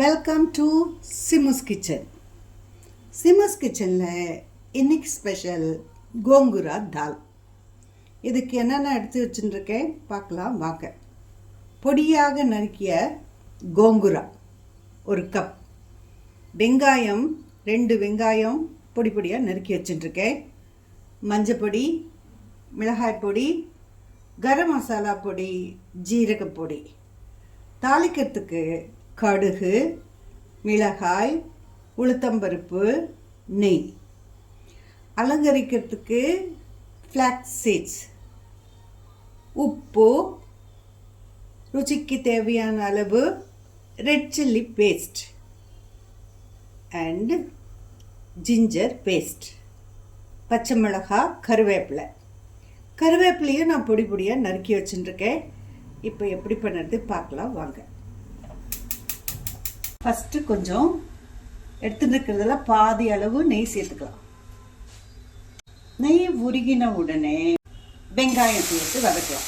Welcome to Simu's kitchen Simu's கிச்சனில் இன்னைக்கு special gongura தால். இதுக்கு என்னென்ன எடுத்து வச்சுட்டுருக்கேன் பார்க்கலாம் வாங்க. பொடியாக நறுக்கிய கோங்குரா ஒரு கப் வெங்காயம் ரெண்டு வெங்காயம் பொடி பொடியாக நறுக்கி வச்சுட்டுருக்கேன் மஞ்சப்பொடி மிளகாய் பொடி கரம் மசாலா பொடி ஜீரகப்பொடி தாளிக்கிறதுக்கு கடுகு மிளகாய் உளுத்தம்பருப்பு நெய். அலங்கரிக்கிறதுக்கு ஃப்ளாக்ஸ் சீட்ஸ் உப்பு ருச்சிக்கு தேவையான அளவு red chilli paste and ginger paste பச்சை மிளகாய் கருவேப்பிலை. கருவேப்பிலையும் நான் பொடி பொடியாக நறுக்கி வச்சுட்டுருக்கேன் இப்போ எப்படி பண்ணுறது பார்க்கலாம் வாங்க. ஃபஸ்ட்டு கொஞ்சம் எடுத்துட்டு இருக்கிறதுல பாதி அளவு நெய் சேர்த்துக்கலாம். நெய் உருகின உடனே வெங்காயம் சேர்த்து வதக்கலாம்.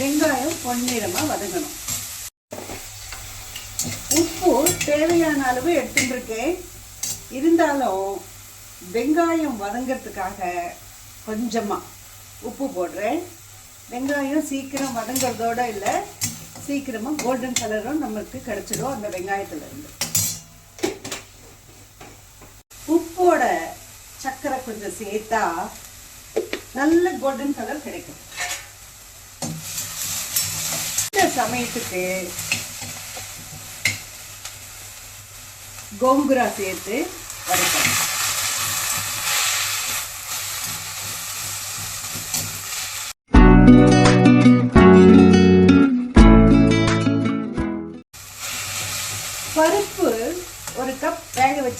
வெங்காயம் பொன்னிறமாக வதங்கணும். உப்பு தேவையான அளவு எடுத்துட்டுருக்கேன் இருந்தாலும் வெங்காயம் வதங்கிறதுக்காக கொஞ்சமாக உப்பு போடுறேன். வெங்காயம் சீக்கிரம் வதங்கிறதோட இல்லை. சீக்கிரமாக கோல்டன் கலரும் நம்மளுக்கு கிடச்சிடும் அந்த வெங்காயத்துலேருந்து. உப்போட சர்க்கரை கொஞ்சம் சேர்த்தா நல்ல கோல்டன் கலர் கிடைக்கும். இந்த சமயத்துக்கு கோங்குரா சேர்த்து வரைக்கணும்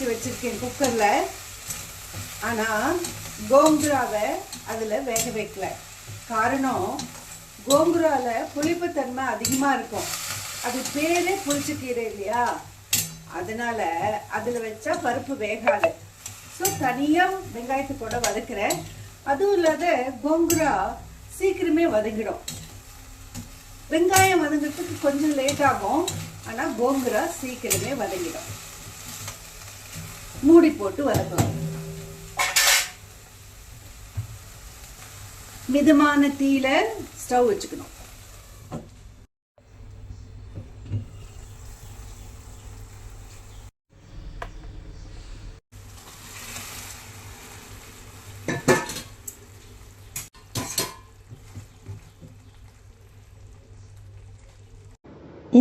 அரைச்சி வச்சுருக்கேன் வச்சிருக்கேன் குக்கரில். ஆனால் கோங்குராவை அதில் வேக வைக்கல. காரணம் கோங்குராவில் புளிப்புத்தன்மை அதிகமாக இருக்கும். அது பேரே புளிச்சக்கீரை இல்லையா? அதனால அதில் வச்சா பருப்பு வேகாது. ஸோ தனியாக வெங்காயத்தை கூட வதக்குறேன். அதுவும் இல்லாத கோங்குரா சீக்கிரமே வதங்கிடும். வெங்காயம் வதங்கிறதுக்கு கொஞ்சம் லேட் ஆகும். ஆனால் கோங்குரா சீக்கிரமே வதங்கிடும். மூடி போட்டு வதக்கலாம் மிதமான தீயில ஸ்டவ் வச்சுக்கணும்.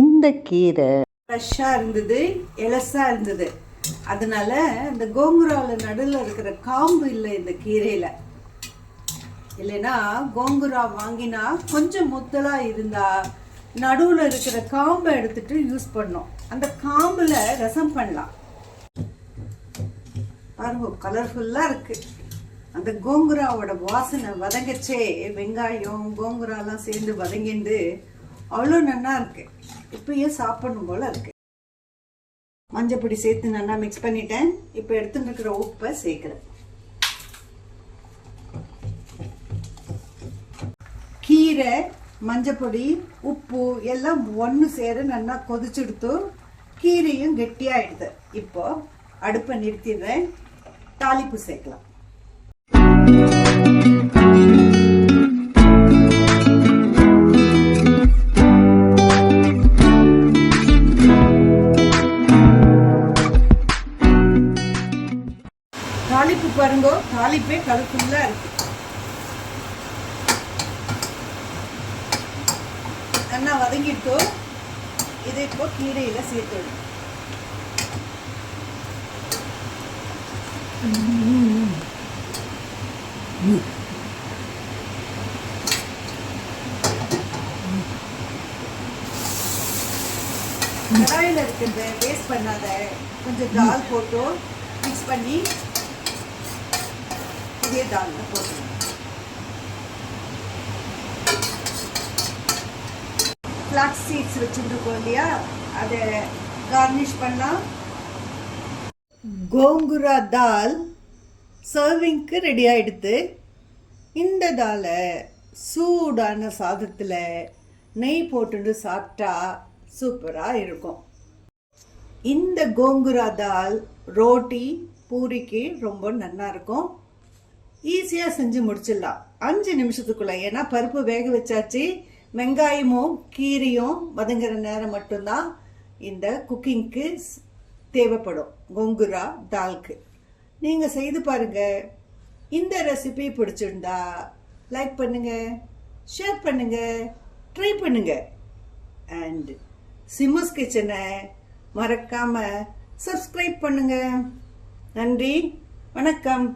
இந்த கீரை ஃப்ரெஷ்ஷாக இருந்தது எலசாக இருந்தது. அதனால இந்த கோங்குராவில் நடுவில் இருக்கிற காம்பு இல்லை இந்த கீரையில். இல்லைன்னா கோங்குரா வாங்கினா கொஞ்சம் முத்தலாக இருந்தா நடுவில் இருக்கிற காம்பை எடுத்துட்டு யூஸ் பண்ணோம் அந்த காம்பில் ரசம் பண்ணலாம். பாருங்க கலர்ஃபுல்லாக இருக்கு. அந்த கோங்குராவோட வாசனை வதங்கச்சே. வெங்காயம் கோங்குராலாம் சேர்ந்து வதங்கிண்டு அவ்வளோ நல்லா இருக்கு. இப்பயே சாப்பிடணும் போல இருக்கு. மஞ்சப்பொடி சேர்த்து நல்லா மிக்ஸ் பண்ணிட்டேன். இப்போ எடுத்துட்டு இருக்கிற உப்பை சேர்க்குறேன். கீரை மஞ்சப்பொடி உப்பு எல்லாம் ஒன்று சேர நல்லா கொதிச்சுடுத்து கீரையும் கெட்டியாயிடுது. இப்போ அடுப்பை நிறுத்திடுறேன். தாளிப்பு சேர்க்கலாம். தாளிப்பே கலர்ஃபுல்லாக இருக்கு. நல்லா வதங்கிட்டு இதை இப்போ கீரையில் சேர்த்துடும் கடாயில் இருக்கிறத வேஸ்ட் பண்ணாத. கொஞ்சம் தால் போட்டு மிக்ஸ் பண்ணி இதே தாலில் போட்டுருங்க. ஃப்ளாக்ஸ் சீட்ஸ் வச்சுருக்கோம் இல்லையா? அதை கார்னிஷ் பண்ணலாம். கோங்குரா தால் சர்விங்க்கு ரெடி ஆகிடுது இந்த தாலை சூடான சாதத்தில் நெய் போட்டுட்டு சாப்பிட்டா சூப்பராக இருக்கும். இந்த கோங்குரா தால் ரோட்டி பூரிக்கு ரொம்ப நல்லா இருக்கும். ஈஸியாக செஞ்சு முடிச்சிடலாம். அஞ்சு நிமிஷத்துக்குள்ள ஏன்னா பருப்பு வேக வச்சாச்சு. வெங்காயமும் கீரையும் வதங்குற நேரம் மட்டும்தான் இந்த குக்கிங்க்கு தேவைப்படும். கொங்குரா தால்க்கு. நீங்கள் செய்து பாருங்கள் இந்த ரெசிபி பிடிச்சிருந்தா லைக் பண்ணுங்கள் ஷேர் பண்ணுங்கள் ட்ரை பண்ணுங்கள் அண்ட் சிம்மஸ் கிச்சனை மறக்காமல் சப்ஸ்கிரைப் பண்ணுங்கள் நன்றி வணக்கம்.